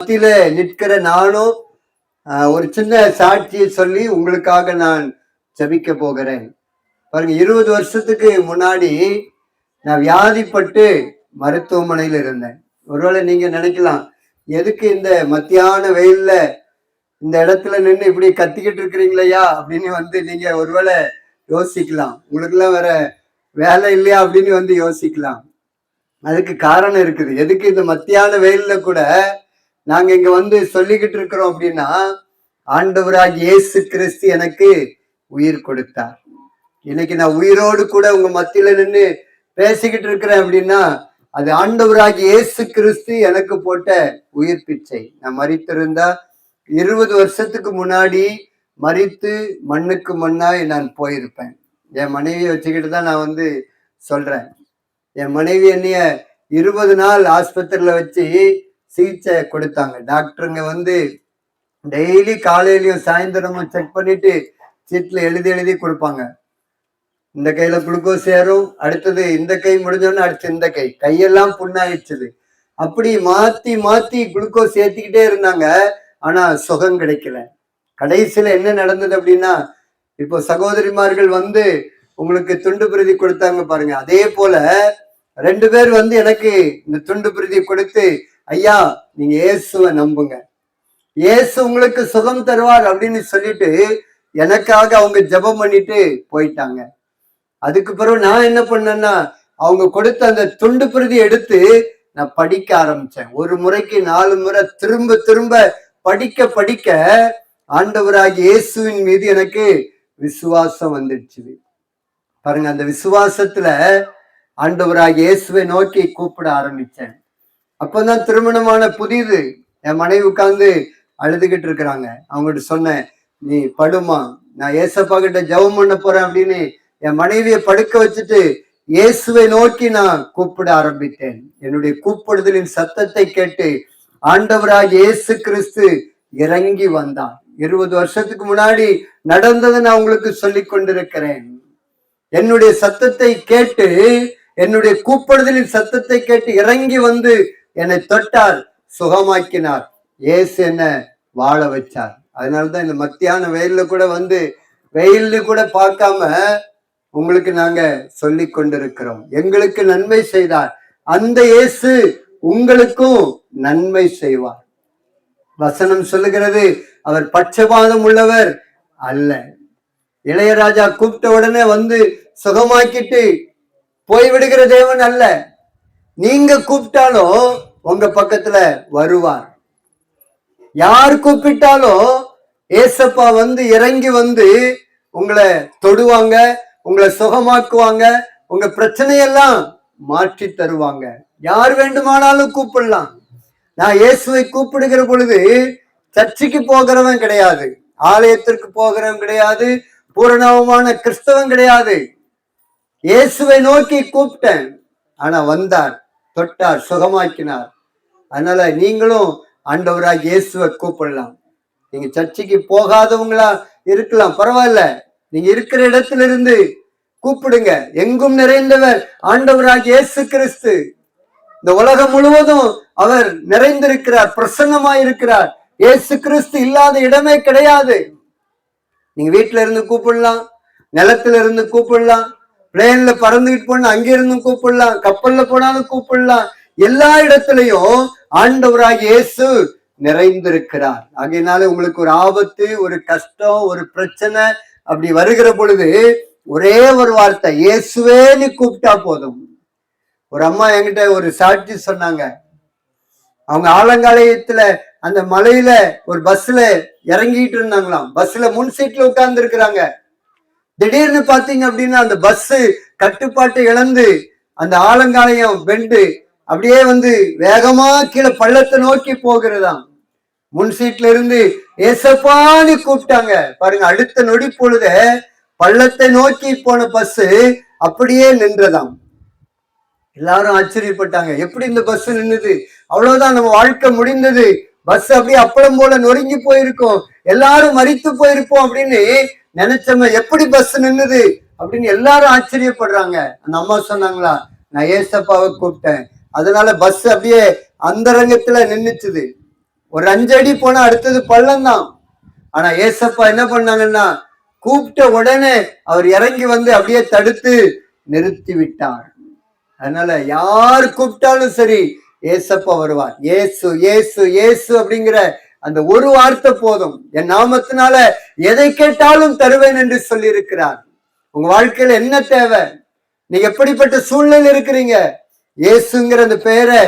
மத்தியில நிற்கிற நானும் ஒரு சின்ன சாட்சியை சொல்லி உங்களுக்காக நான் ஜபிக்க போகிறேன். பாருங்க இருபது வருஷத்துக்கு முன்னாடி நான் வியாதிப்பட்டு மருத்துவமனையில் இருந்தேன். ஒருவேளை நீங்க நினைக்கலாம் எதுக்கு இந்த மத்தியான வெயில்ல இந்த இடத்துல நின்று இப்படி கத்திக்கிட்டு இருக்கிறீங்களையா அப்படின்னு வந்து நீங்க ஒருவேளை யோசிக்கலாம். உங்களுக்குலாம் வேற வேலை இல்லையா அப்படின்னு வந்து யோசிக்கலாம். அதுக்கு காரணம் இருக்குது. எதுக்கு இந்த மத்தியான வெயில்ல கூட நாங்க இங்க வந்து சொல்லிக்கிட்டு இருக்கிறோம் அப்படின்னா ஆண்டவராக இயேசு கிறிஸ்து எனக்கு உயிர் கொடுத்தார். இன்னைக்கு நான் உயிரோடு கூட உங்க மத்தியில நின்று பேசிக்கிட்டு இருக்கிறேன் அப்படின்னா அது ஆண்டவராக இயேசு கிறிஸ்து எனக்கு போட்ட உயிர் பிச்சை. நான் மறித்திருந்தா இருபது வருஷத்துக்கு முன்னாடி மறித்து மண்ணுக்கு மண்ணாய் நான் போயிருப்பேன். என் மனைவியை வச்சுக்கிட்டு தான் நான் வந்து சொல்றேன். என் மனைவி என்னைய இருபது நாள் ஆஸ்பத்திரியில வச்சு சிகிச்சை கொடுத்தாங்க. டாக்டருங்க வந்து டெய்லி காலையிலையும் சாயந்தரமும் செக் பண்ணிட்டு சீட்டில் எழுதி எழுதி கொடுப்பாங்க. இந்த கையில குளுக்கோஸ் ஏறும் அடுத்தது இந்த கை முடிஞ்சோன்னு அடுத்து இந்த கை. கையெல்லாம் புண்ணாயிடுச்சுது. அப்படி மாத்தி மாத்தி குளுக்கோஸ் ஏத்திக்கிட்டே இருந்தாங்க. ஆனா சுகம் கிடைக்கல. கடைசியில என்ன நடந்தது அப்படின்னா இப்போ சகோதரிமார்கள் வந்து உங்களுக்கு துண்டு பிரதி கொடுத்தாங்க பாருங்க. அதே போல ரெண்டு பேர் வந்து எனக்கு இந்த துண்டு பிரதி கொடுத்து ஐயா நீங்க இயேசுவை நம்புங்க. இயேசு உங்களுக்கு சுகம் தருவார் அப்படின்னு சொல்லிட்டு எனக்காக அவங்க ஜெபம் பண்ணிட்டு போயிட்டாங்க. அதுக்கு பிறகு நான் என்ன பண்ணேன்னா அவங்க கொடுத்த அந்த துண்டு பிரதி எடுத்து நான் படிக்க ஆரம்பிச்சேன். ஒரு முறைக்கு நாலு முறை திரும்ப திரும்ப படிக்க படிக்க ஆண்டவராகி இயேசுவின் மீது எனக்கு விசுவாசம் வந்துடுச்சு. பாருங்க அந்த விசுவாசத்துல ஆண்டவராக இயேசுவை நோக்கி கூப்பிட ஆரம்பிச்சேன். அப்பதான் திருமணமான புதிது என் மனைவி உட்கார்ந்து அழுதுகிட்டு இருக்கிறாங்க. அவங்ககிட்ட சொன்னேன் நீ படுமா? நான் ஏசப்பா கிட்ட ஜெபம் பண்ண போறேன் அப்படின்னு என் மனைவியை படுக்க வச்சுட்டு இயேசுவை நோக்கி நான் கூப்பிட ஆரம்பித்தேன். என்னுடைய கூப்பிடுதலின் சத்தத்தை கேட்டு ஆண்டவராக இயேசு கிறிஸ்து இறங்கி வந்தான். இருபது வருஷத்துக்கு முன்னாடி நடந்ததை நான் உங்களுக்கு சொல்லிக் கொண்டிருக்கிறேன். என்னுடைய சத்தத்தை கேட்டு என்னுடைய கூப்பிடுதலின் சத்தத்தை கேட்டு இறங்கி வந்து என்னை தொட்டார் சுகமாக்கினார். இயேசு என்ன வாழ வச்சார். அதனாலதான் இந்த மத்தியான வெயில்ல கூட வந்து வெயில்னு கூட பார்க்காம உங்களுக்கு நாங்க சொல்லி கொண்டிருக்கிறோம். எங்களுக்கு நன்மை செய்தார். அந்த இயேசு உங்களுக்கும் நன்மை செய்வார். வசனம் சொல்லுகிறது அவர் பட்சபாதம் உள்ளவர் அல்ல. இளையராஜா கூப்பிட்ட உடனே வந்து சுகமாக்கிட்டு போய்விடுகிற தேவன் அல்ல. நீங்க கூப்பிட்டாலும் உங்க பக்கத்துல வருவார். யார் கூப்பிட்டாலும் ஏசப்பா வந்து இறங்கி வந்து உங்களை தொடுவாங்க உங்களை சுகமாக்குவாங்க உங்க பிரச்சனையெல்லாம் மாற்றி தருவாங்க. யார் வேண்டுமானாலும் கூப்பிடலாம். நான் இயேசுவை கூப்பிடுகிற பொழுது சர்ச்சுக்கு போகிறவன் கிடையாது ஆலயத்திற்கு போகிறவன் கிடையாது பூரணவமான கிறிஸ்தவன் கிடையாது. இயேசுவை நோக்கி கூப்பிட்டேன் ஆனா வந்தார். தொட்டார் சுகமாக்கினார். அதனால நீங்களும் ஆண்டவராக இயேசுவை கூப்பிடலாம். நீங்க சர்ச்சைக்கு போகாதவங்களா இருக்கலாம் பரவாயில்ல. நீங்க இருக்கிற இடத்துல இருந்து கூப்பிடுங்க. எங்கும் நிறைந்தவர் ஆண்டவராக இயேசு கிறிஸ்து. இந்த உலகம் முழுவதும் அவர் நிறைந்திருக்கிறார் பிரசன்னமாயிருக்கிறார் இயேசு கிறிஸ்து இல்லாத இடமே கிடையாது. நீங்க வீட்டுல இருந்து கூப்பிடலாம் நிலத்துல இருந்து கூப்பிடலாம் பிளேன்ல பறந்துகிட்டு போனா அங்க இருந்தும் கூப்பிடலாம் கப்பல்ல போனாலும் கூப்பிடலாம். எல்லா இடத்துலையும் ஆண்டவராக இயேசு நிறைந்திருக்கிறார். ஆகையினால உங்களுக்கு ஒரு ஆபத்து ஒரு கஷ்டம் ஒரு பிரச்சனை அப்படி வருகிற பொழுது ஒரே ஒரு வார்த்தை இயேசுவேன்னு கூப்பிட்டா போதும். ஒரு அம்மா என்கிட்ட ஒரு சாட்சி சொன்னாங்க. அவங்க ஆலங்காலயத்துல அந்த மலையில ஒரு பஸ்ல இறங்கிட்டு இருந்தாங்களாம். பஸ்ல முன் சீட்ல உட்கார்ந்து இருக்கிறாங்க திடீர்னு பாத்தீங்க அப்படின்னா அந்த பஸ் கட்டுப்பாட்டை இழந்து அந்த ஆலங்காலயம் பெண்டு அப்படியே வந்து வேகமா கீழே பள்ளத்தை நோக்கி போகிறதாம். முன் சீட்ல இருந்து ஏசப்பான்னு கூப்பிட்டாங்க. பாருங்க அடுத்த நொடி பொழுத பள்ளத்தை நோக்கி போன பஸ் அப்படியே நின்றதாம். எல்லாரும் ஆச்சரியப்பட்டாங்க. எப்படி இந்த பஸ் நின்னுது? அவ்வளவுதான் நம்ம வாழ்க்கை முடிந்தது. பஸ் அப்படியே அப்பளம் போல நொறுங்கி போயிருக்கோம். எல்லாரும் மறித்து போயிருப்போம் அப்படின்னு நினைச்சவங்க எப்படி பஸ் நின்னுது? அப்படின்னு எல்லாரும் ஆச்சரியப்படுறாங்க. அந்த அம்மா சொன்னாங்களா நான் ஏசப்பாவை கூப்பிட்டேன். அதனால பஸ் அப்படியே அந்தரங்கத்துல நின்றுச்சுது ஒரு அஞ்சடி போனா அடுத்தது பள்ளம் தான். ஆனா ஏசப்பா என்ன பண்ணாங்கன்னா கூப்பிட்ட உடனே அவர் இறங்கி வந்து அப்படியே தடுத்து நிறுத்தி விட்டார். அதனால யார் கூப்பிட்டாலும் சரி ஏசப்பா வருவார். ஏசு ஏசு ஏசு அப்படிங்கிற அந்த ஒரு வார்த்தை போதும். என் நாமத்தினால எதை கேட்டாலும் தருவேன் என்று சொல்லி இருக்கிறார் உங்க வாழ்க்கையில என்ன தேவை? நீங்க எப்படிப்பட்ட சூழ்நிலை இருக்கிறீங்க? இயேசுங்கிற அந்த பெயரை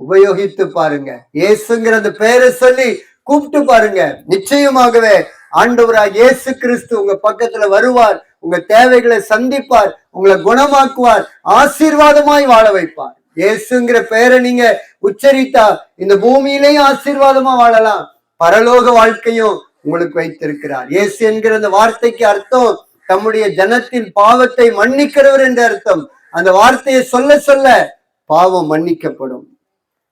உபயோகித்து பாருங்க. இயேசுங்கிற அந்த பெயரை சொல்லி கூப்பிட்டு பாருங்க. நிச்சயமாகவே ஆண்டவராக இயேசு கிறிஸ்து உங்க பக்கத்துல வருவார். உங்க தேவைகளை சந்திப்பார். உங்களை குணமாக்குவார். ஆசீர்வாதமாய் வாழ வைப்பார். இயேசுங்கிற பெயரை நீங்க உச்சரித்தா இந்த பூமியிலேயும் ஆசீர்வாதமா வாழலாம். பரலோக வாழ்க்கையும் உங்களுக்கு வைத்திருக்கிறார். இயேசு என்கிற அந்த வார்த்தைக்கு அர்த்தம் தம்முடைய ஜனத்தின் பாவத்தை மன்னிக்கிறவர் என்ற அர்த்தம். அந்த வார்த்தையை சொல்ல சொல்ல பாவம் மன்னிக்கப்படும்.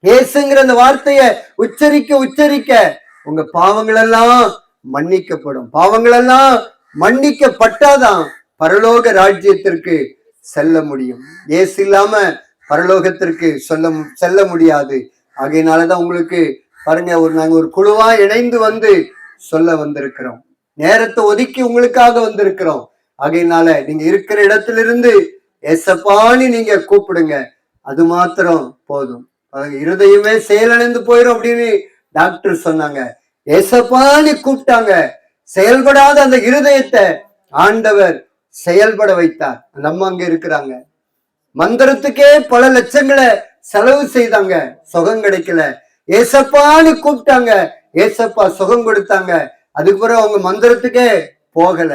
இயேசுங்கிற அந்த வார்த்தைய உச்சரிக்க உச்சரிக்க உங்க பாவங்கள் எல்லாம் மன்னிக்கப்படும். பாவங்கள் எல்லாம் மன்னிக்கப்பட்டாதான் பரலோக ராஜ்யத்திற்கு செல்ல முடியும். இயேசு இல்லாம பரலோகத்திற்கு சொல்ல மு- செல்ல முடியாது. ஆகையினாலதான் உங்களுக்கு பாருங்க ஒரு நாங்க ஒரு குழுவா இணைந்து வந்து சொல்ல வந்திருக்கிறோம். நேரத்தை ஒதுக்கி உங்களுக்காக வந்திருக்கிறோம். ஆகையினால நீங்க இருக்கிற இடத்திலிருந்து எசப்பானி நீங்க கூப்பிடுங்க. அது மாத்திரம் போதும். இருதயமே செயலடைந்து போயிடும் அப்படின்னு டாக்டர் சொன்னாங்க. ஏசப்பானி கூப்பிட்டாங்க. செயல்படாத அந்த இருதயத்தை ஆண்டவர் செயல்பட வைத்தார். நம்ம அங்க இருக்கிறாங்க. மந்திரத்துக்கே பல லட்சங்களை செலவு செய்தாங்க. சுகம் கிடைக்கல. ஏசப்பான்னு கூப்பிட்டாங்க. ஏசப்பா சுகம் கொடுத்தாங்க. அதுக்கு பிறகு அவங்க மந்திரத்துக்கே போகல.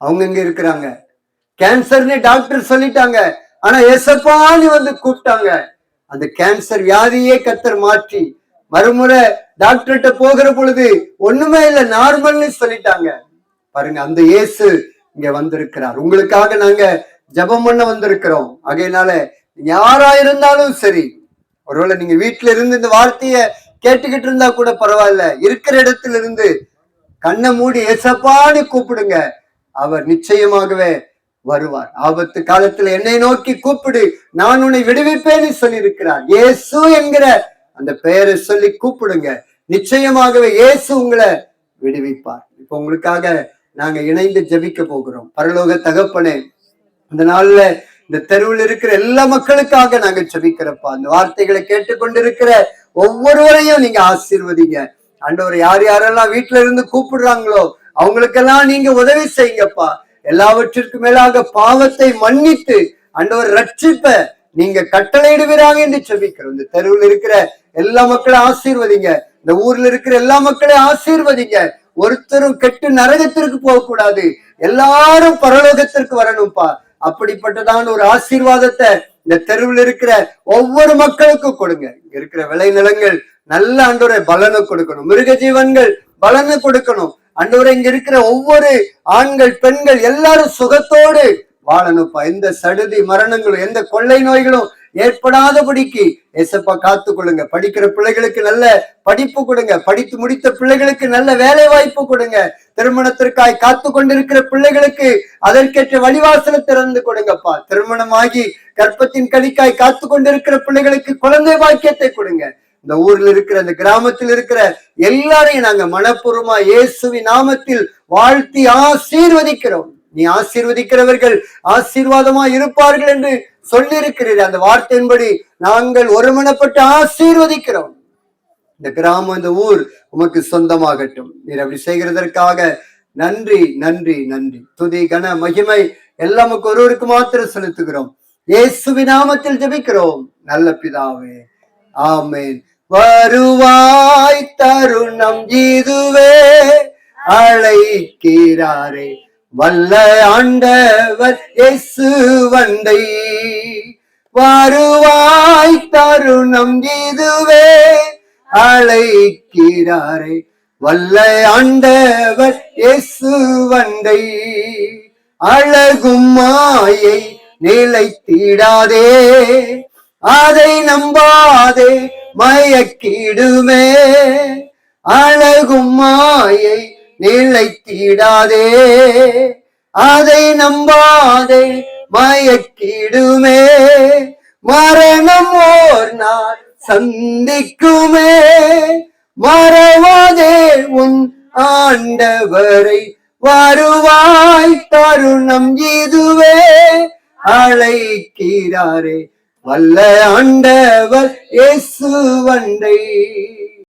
அவங்க இங்க இருக்கிறாங்க. கேன்சர்னு டாக்டர் சொல்லிட்டாங்க. ஆனா ஏசப்பான்னு வந்து கூப்பிட்டாங்க. அந்த கேன்சர் வியாதியே கத்தர் மாற்றி. மறுமுறை டாக்டர்கிட்ட போகிற பொழுது ஒண்ணுமே இல்லை நார்மல்னு சொல்லிட்டாங்க. பாருங்க அந்த இயேசு இங்க வந்திருக்கிறார். உங்களுக்காக நாங்க ஜெபம் பண்ண வந்திருக்கிறோம். ஆகையினால யாரா இருந்தாலும் சரி ஒருவேளை நீங்க வீட்டுல இருந்து இந்த வார்த்தைய கேட்டுக்கிட்டு இருந்தா கூட பரவாயில்ல. இருக்கிற இடத்துல இருந்து கண்ணை மூடி ஏசப்பான்னு கூப்பிடுங்க. அவர் நிச்சயமாகவே வருவார். ஆபத்து காலத்துல என்னை நோக்கி கூப்பிடு. நான் உன்னை விடுவிப்பேன்னு சொல்லி இருக்கிறார் இயேசு என்கிற அந்த பெயரை சொல்லி கூப்பிடுங்க. நிச்சயமாகவே இயேசு உங்களை விடுவிப்பார். இப்ப உங்களுக்காக நாங்க இணைந்து ஜெபிக்க போகிறோம். பரலோக தகப்பனே இந்த நாள்ல இந்த தெருவில் இருக்கிற எல்லா மக்களுக்காக நாங்க ஜெபிக்கிறப்பா. அந்த வார்த்தைகளை கேட்டுக்கொண்டிருக்கிற ஒவ்வொருவரையும் நீங்க ஆசீர்வதிங்க. ஆண்டவர் யார் யாரெல்லாம் வீட்டுல இருந்து கூப்பிடுறாங்களோ அவங்களுக்கெல்லாம் நீங்க உதவி செய்யுங்கப்பா. எல்லாவற்றிற்கும் மேலாக பாவத்தை மன்னித்து ஆண்டவர் ரட்சிப்ப நீங்க கட்டளையிடுவீராக என்று செபிக்கிறோம் இந்த தெருவில் இருக்கிற எல்லா மக்களையும் ஆசீர்வதிங்க. இந்த ஊர்ல இருக்கிற எல்லா மக்களையும் ஆசீர்வதிங்க. ஒருத்தரும் கெட்டு நரகத்திற்கு போகக்கூடாது. எல்லாரும் பரலோகத்திற்கு வரணும்ப்பா. அப்படிப்பட்டதான ஒரு ஆசீர்வாதத்தை இந்த தெருவில் இருக்கிற ஒவ்வொரு மக்களுக்கும் கொடுங்க. இங்க இருக்கிற விளைநிலங்கள் நல்ல ஆண்டோரை பலனை கொடுக்கணும். மிருக ஜீவன்கள் பலனை கொடுக்கணும். ஆண்டவரை இங்க இருக்கிற ஒவ்வொரு ஆண்கள் பெண்கள் எல்லாரும் சுகத்தோடு வாழணும்ப்பா. எந்த சடுதி மரணங்களும் எந்த கொள்ளை நோய்களும் ஏற்படாதபடிக்கு ஏசப்பா காத்து கொள்ளுங்க படிக்கிற பிள்ளைகளுக்கு நல்ல படிப்பு கொடுங்க. படித்து முடித்த பிள்ளைகளுக்கு நல்ல வேலை வாய்ப்பு கொடுங்க. திருமணத்திற்காய் காத்து கொண்டிருக்கிற பிள்ளைகளுக்கு அதற்கேற்ற வழிவாசலை திறந்து கொடுங்கப்பா. திருமணமாகி கற்பத்தின் கடிக்காய் காத்து கொண்டிருக்கிற பிள்ளைகளுக்கு குழந்தை பாக்கியத்தை கொடுங்க. இந்த ஊர்ல இருக்கிற இந்த கிராமத்தில் இருக்கிற எல்லாரையும் நாங்க மனப்பூர்வமா இயேசுவி நாமத்தில் வாழ்த்தி ஆசீர்வதிக்கிறோம். நீ ஆசீர்வதிக்கிறவர்கள் ஆசீர்வாதமா இருப்பார்கள் என்று சொல்லியிருக்கிறீர் அந்த வார்த்தையின்படி நாங்கள் ஒருமனப்பட்டு ஆசீர்வதிக்கிறோம். இந்த கிராமம் இந்த ஊர் உமக்கு சொந்தமாகட்டும். நீர் அப்படி செய்கிறதற்காக நன்றி நன்றி நன்றி. துதி கன மகிமை எல்லாம் ஒருவருக்கு மாத்திரம் செலுத்துகிறோம். இயேசுவி நாமத்தில் ஜெபிக்கிறோம். நல்ல பிதாவே ஆமேன். வருவாய் தருணம் இதுவே. அழைக்கிறாரே. வல்ல ஆண்டவர் இயேசு வந்தை. வருவாய் தருணம் இதுவே அழைக்கிறாரே. வல்ல ஆண்டவர் இயேசு வந்தை. அழகும் மாயை நிலைத்திடாதே. அதை நம்பாதே மயக்கிடுமே. அழகும் மாயை நிலைத்திடாதே அதை நம்பாதை மயக்கிடுமே. மரணம் ஓர் நாள் சந்திக்குமே. மறவாதே உன் ஆண்டவரை வருவாய் தருணம் இதுவே. அழைக்கிறாரே வல்ல ஆண்டவர் இயேசு வண்டை